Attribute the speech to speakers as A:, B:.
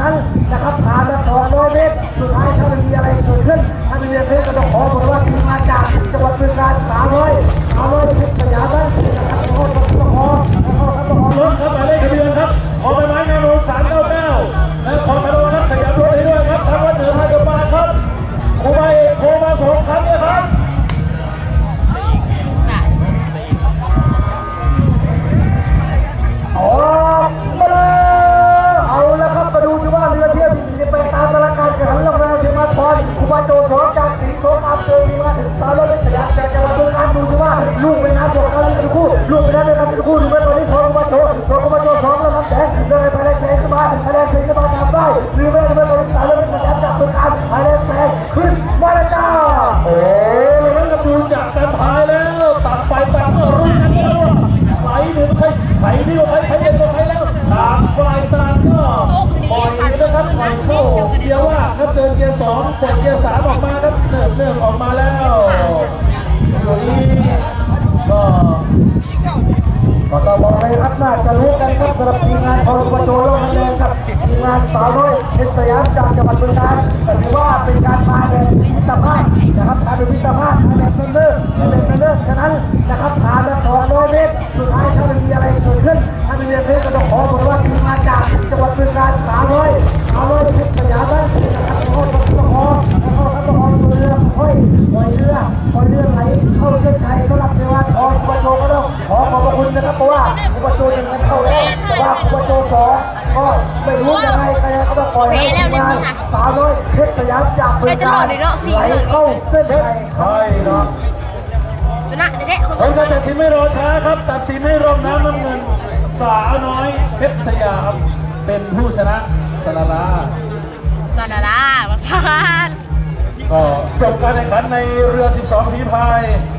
A: นั้นนะครับ อมีมา
B: ถึงสามร้อ
A: ยเมตรขยับจากจังหวัดบึงกาฬดูสิว่าลูกเป็นน้ำบวกกันเป็นคู่ลูกเป็นน้ำเป็นกันเป็นคู่ดูไหมตอนนี้พรคุมาโจพรคุมาโจสองแล้วครับแสงเดินไปแรงแสงขึ้นมาแรงแสงขึ้นมาทำได้หรือไม่ดูไหมตอนนี้สามร้อยเมตรขยับจากบึงกาฬแรงแสงขึ้นมาแล้วจ้า
B: โอ้แล้วนั่นก็ดูจากการพายแล้วตัดไฟตัดก็รู้กันแล้วไหลหนึ่งใครใครดีกว่าใครใครเด่นกว่าใครแล้วตามไฟตามก็ปล่อยนะครับปล่อยเข้าเกียร์ว่าครับเดินเกียร์สองกดเกียร์สามออกมาครับเนิ่มเนิ่มออกมาแล้วตัวนี้ก็
A: ก็ต้องบอกเลยครับน่าจะรู้กันครับสำหรับทีมงานของอุปโจโลกนั่นเองครับทีมงานสาวน้อยเพชรสยามจากจังหวัดบึงกาฬแต่ถือว่าเป็นการมาแบบมิตรภาพนะครับการเป็นมิตรภาพมาแบบเนิ่นๆมาแบบเนิ่นๆฉะนั้นนะครับผ่านมา200เมตรสุดท้ายถ้ามันมีอะไรเกิดขึ้นถ้ามันมีอะไรเกิดขึ้นก็ต้องขอบอกว่าทีมงานจากจังหวัดบึงกาฬ300 300เพชรสามนั้นนะครับขอขอขอขอขอขอเรือห้อยปล่อยเรือปล่อยเรือไหลเข้าเส้นชัยสำหรับเทวันทองอุปโจก็ต้องขอ ขอบพระคุณนะครับเพราะว่าอุปโจหนึ่งมันเข้าแล้วแต่ว่าอุปโจสองก็ไม่รู้ยังไงใครก็ต้องปล่อยให้ทีมงานสาวน้อยเพชรสยามจากบึงกาฬไหลเข้าเส้นชัย
B: ใช่เนาะ
C: ชนะเด็ดๆคน
B: ผลการตัดสินไม่รอช้าครับ ตัดสินให้ร่มน้ำน้ำเงิน สาวน้อยเพชรสยามเป็นผู้ชนะสลาลา
C: ซาลาลามาซาน
B: ก็จบการแข่งขันในเรือ 12ฝีพาย